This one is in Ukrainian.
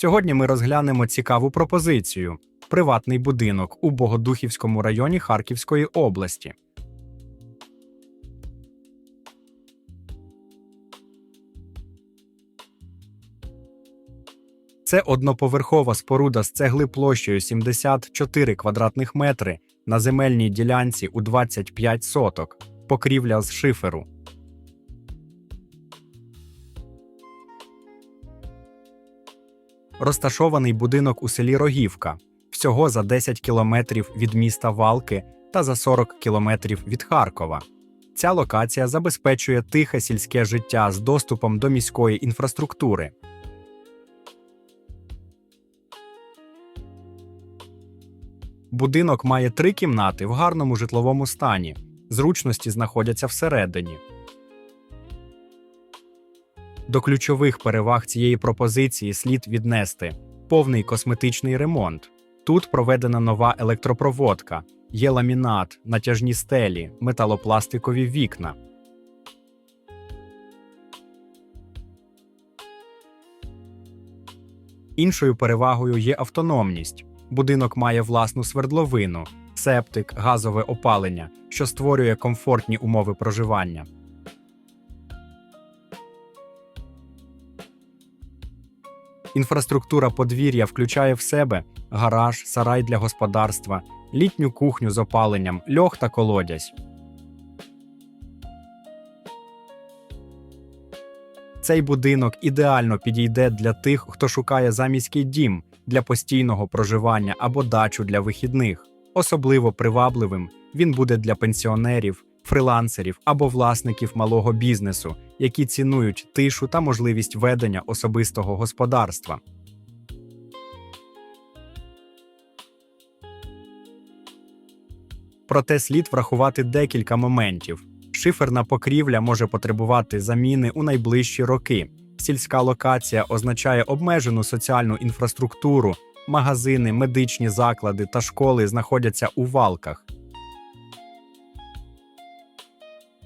Сьогодні ми розглянемо цікаву пропозицію: приватний будинок у Богодухівському районі Харківської області. Це одноповерхова споруда з цегли площею 74 квадратних метри на земельній ділянці у 25 соток, покрівля з шиферу. Розташований будинок у селі Рогівка, всього за 10 кілометрів від міста Валки та за 40 кілометрів від Харкова. Ця локація забезпечує тихе сільське життя з доступом до міської інфраструктури. Будинок має три кімнати в гарному житловому стані. Зручності знаходяться всередині. До ключових переваг цієї пропозиції слід віднести повний косметичний ремонт. Тут проведена нова електропроводка, є ламінат, натяжні стелі, металопластикові вікна. Іншою перевагою є автономність. Будинок має власну свердловину, септик, газове опалення, що створює комфортні умови проживання. Інфраструктура подвір'я включає в себе гараж, сарай для господарства, літню кухню з опаленням, льох та колодязь. Цей будинок ідеально підійде для тих, хто шукає заміський дім для постійного проживання або дачу для вихідних. Особливо привабливим він буде для пенсіонерів, фрилансерів або власників малого бізнесу, які цінують тишу та можливість ведення особистого господарства. Проте слід врахувати декілька моментів. Шиферна покрівля може потребувати заміни у найближчі роки. Сільська локація означає обмежену соціальну інфраструктуру, магазини, медичні заклади та школи знаходяться у валках.